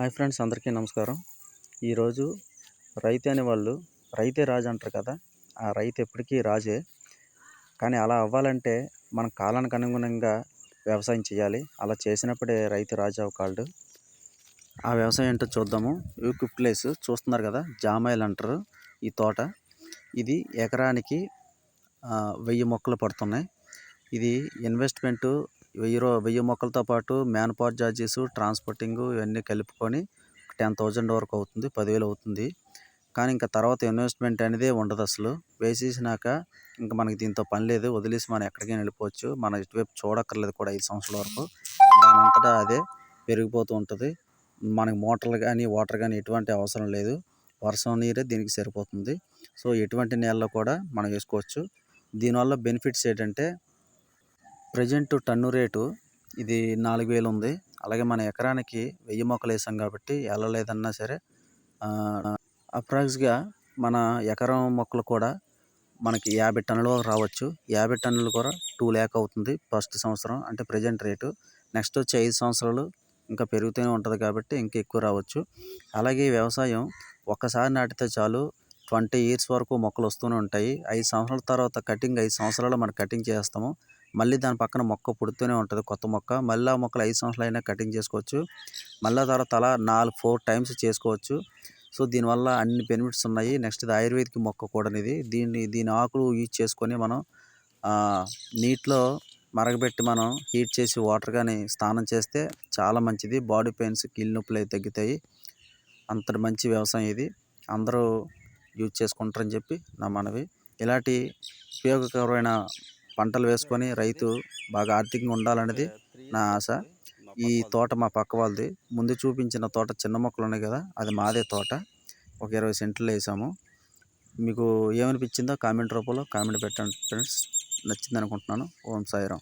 Hi friends అందరికీ నమస్కారం. ఈరోజు రైతు అనేవాళ్ళు రైతే రాజు అంటారు కదా ఆ రైతు ఎప్పటికీ రాజే. కానీ అలా అవ్వాలంటే మన కాలానికి అనుగుణంగా వ్యవసాయం చేయాలి. అలా చేసినప్పుడే రైతు రాజు అవకాళ్ళు ఆ వ్యవసాయం ఏంటో చూద్దాము. యూక్లిప్ ప్లేస్ చూస్తున్నారు కదా జామాయిల్ అంటారు ఈ తోట. ఇది ఎకరానికి వెయ్యి మొక్కలు పడుతున్నాయి. ఇది ఇన్వెస్ట్మెంట్ వెయ్యి రూ వెయ్యి మొక్కలతో పాటు మ్యాన్ పవర్ ఛార్జెస్ ట్రాన్స్పోర్టింగ్ ఇవన్నీ కలుపుకొని టెన్ థౌజండ్ వరకు అవుతుంది పదివేలు అవుతుంది. కానీ ఇంకా తర్వాత ఇన్వెస్ట్మెంట్ అనేది ఉండదు అసలు. వేసేసినాక ఇంకా మనకి దీంతో పని లేదు వదిలేసి మనం ఎక్కడికైనా వెళ్ళిపోవచ్చు. మనం ఇటువైపు చూడక్కర్లేదు కూడా ఐదు సంవత్సరాల వరకు. దానంతటా అదే పెరిగిపోతూ ఉంటుంది. మనకి మోటార్లు కానీ వాటర్ కానీ ఎటువంటి అవసరం లేదు. వర్షం నీరే దీనికి సరిపోతుంది. సో ఎటువంటి నేలలో కూడా మనం వేసుకోవచ్చు. దీనివల్ల బెనిఫిట్స్ ఏంటంటే ప్రజెంట్ టన్ను రేటు ఇది నాలుగు వేలు ఉంది. అలాగే మన ఎకరానికి వెయ్యి మొక్కలు వేసాం కాబట్టి వెళ్ళలేదన్నా సరే అప్రాక్స్గా మన ఎకరం మొక్కలు కూడా మనకి యాభై టన్నులు రావచ్చు. యాభై టన్నులు కూడా టూ ల్యాక్ అవుతుంది ఫస్ట్ సంవత్సరం. అంటే ప్రజెంట్ రేటు. నెక్స్ట్ వచ్చి ఐదు సంవత్సరాలు ఇంకా పెరుగుతూనే ఉంటుంది కాబట్టి ఇంకా ఎక్కువ రావచ్చు. అలాగే వ్యవసాయం ఒక్కసారి నాటితే చాలు ట్వంటీ ఇయర్స్ వరకు మొక్కలు వస్తూనే ఉంటాయి. ఐదు సంవత్సరాల తర్వాత కటింగ్ ఐదు సంవత్సరాలు మనం కటింగ్ చేస్తాము. మళ్ళీ దాని పక్కన మొక్క పుడుతూనే ఉంటుంది కొత్త మొక్క. మళ్ళీ ఆ మొక్కలు ఐదు సంవత్సరాలు అయినా కటింగ్ చేసుకోవచ్చు. మళ్ళీ తర్వాత అలా నాలుగు ఫోర్ టైమ్స్ చేసుకోవచ్చు. సో దీనివల్ల అన్ని బెనిఫిట్స్ ఉన్నాయి. నెక్స్ట్ ఇది ఆయుర్వేదిక్ మొక్క కూడా ఇది. దీన్ని దీని ఆకులు యూజ్ చేసుకొని మనం నీటిలో మరగబెట్టి మనం హీట్ చేసి వాటర్ కానీ స్నానం చేస్తే చాలా మంచిది. బాడీ పెయిన్స్ కీళ్ళ నొప్పులు అవి తగ్గుతాయి. అంతటి మంచి వ్యవసాయం ఇది. అందరూ యూజ్ చేసుకుంటారని చెప్పి నా మనవి. ఇలాంటి ఉపయోగకరమైన పంటలు వేసుకొని రైతు బాగా ఆర్థికంగా ఉండాలనేది నా ఆశ. ఈ తోట మా పక్క వాళ్ళది. ముందు చూపించిన తోట చిన్న మొక్కలు ఉన్నాయి కదా అది మాదే తోట. ఒక ఇరవై సెంట్లు వేసాము. మీకు ఏమనిపించిందో కామెంట్ రూపంలో కామెంట్ పెట్టండి ఫ్రెండ్స్. నచ్చింది అనుకుంటున్నాను. ఓం సాయిరాం